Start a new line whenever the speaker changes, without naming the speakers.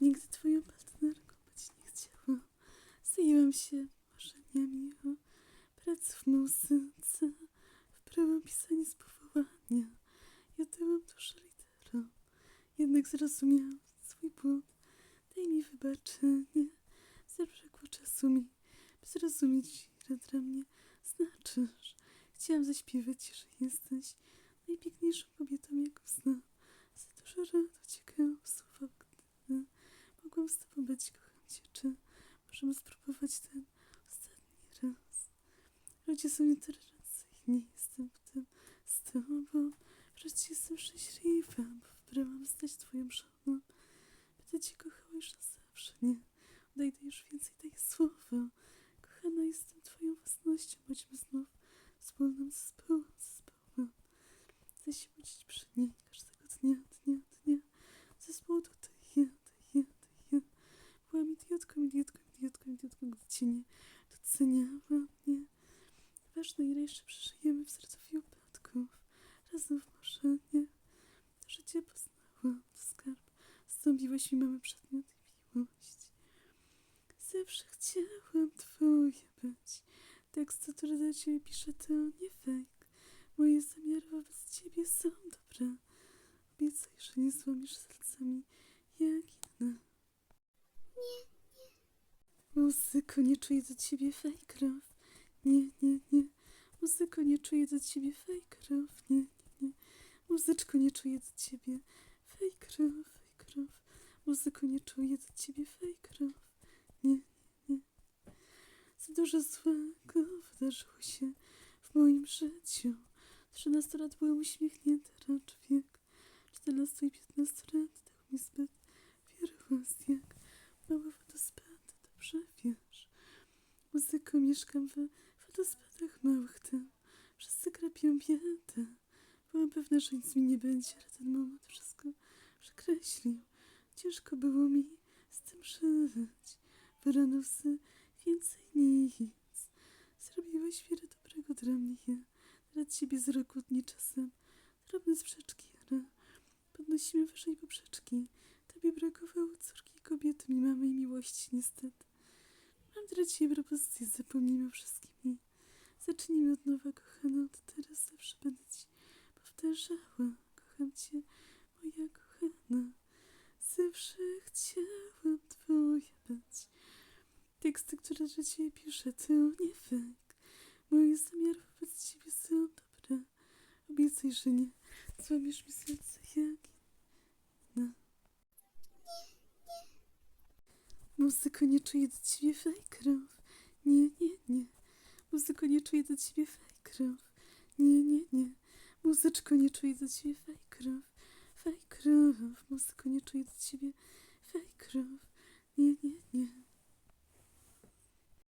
Nigdy twoją partnerką być nie chciałam. Zajęłam się marzeniami o pracy w muzyce. Wybrałam pisanie z powołania. Ja dałam duszę literom. Jednak zrozumiałam swój błąd. Daj mi wybaczenie. Zabrakło czasu mi, by zrozumieć, ile dla mnie znaczysz. Chciałam zaśpiewać że jesteś tobą być, kocham cię, czy możemy spróbować ten ostatni raz. Ludzie są nietolerancyjni, jestem w tym z tobą. Wreszcie jestem szczęśliwa, bo wybrałam stać twoją żoną. Będę cię kochała już na zawsze, nie? Odejdę już więcej, daję słowo. Kochana, jestem idiotką, gdy cię nie doceniałam, nie? Ważne, ile jeszcze przeżyjemy w sercowi upadków. Razem w marzenie. Życie poznałam, to skarb. Zstąpiłaś mi mamy przedmiot i miłość. Zawsze chciałam twoje być. Teksty, które dla ciebie piszę, to nie fake. Moje zamiary wobec ciebie są dobre. Obiecaj, że nie złamiesz sercami jak inne. Muzyko, nie czuję do ciebie love. Nie, nie, nie. Muzyko, nie czuję do ciebie love. Nie, nie, nie. Muzyczko, nie czuję do ciebie fake love. Muzyko, nie czuję do ciebie love. Nie, nie, nie. Za dużo złego wydarzyło się w moim życiu. 13 lat byłem uśmiechnięta, racz wiek. 14 i 15 lat Mieszkam w wodospadach małych tam. Wszyscy krapią biedę. Byłam pewna, że nic mi nie będzie, ale ten moment wszystko przekreślił. Ciężko było mi z tym żyć. Wyrano łzy, więcej nic. Zrobiłeś wiele dobrego dla mnie. Dla ciebie z roku dni czasem. Drobne sprzeczki, ale podnosimy wyżej poprzeczki. Tobie brakowało córki kobiety, mi mamy i miłości, niestety. Ciebie propozycję, zapomnijmy o wszystkim zacznijmy od nowa, kochana. Od teraz zawsze będę ci powtarzała. Kocham cię, moja kochana. Zawsze chciałam twoja być. Teksty, które dla ciebie piszę, to nie fake. Moje zamiary wobec ciebie są dobre. Obiecaj, że nie złamiesz mi serce jak inne. Muzyko, nie czuję do ciebie love. Nie, nie, nie. Muzyko, nie czuję do ciebie love. Nie, nie, nie. Muzyczko, nie czuję do ciebie. Fake love. Muzyko, nie czuję do ciebie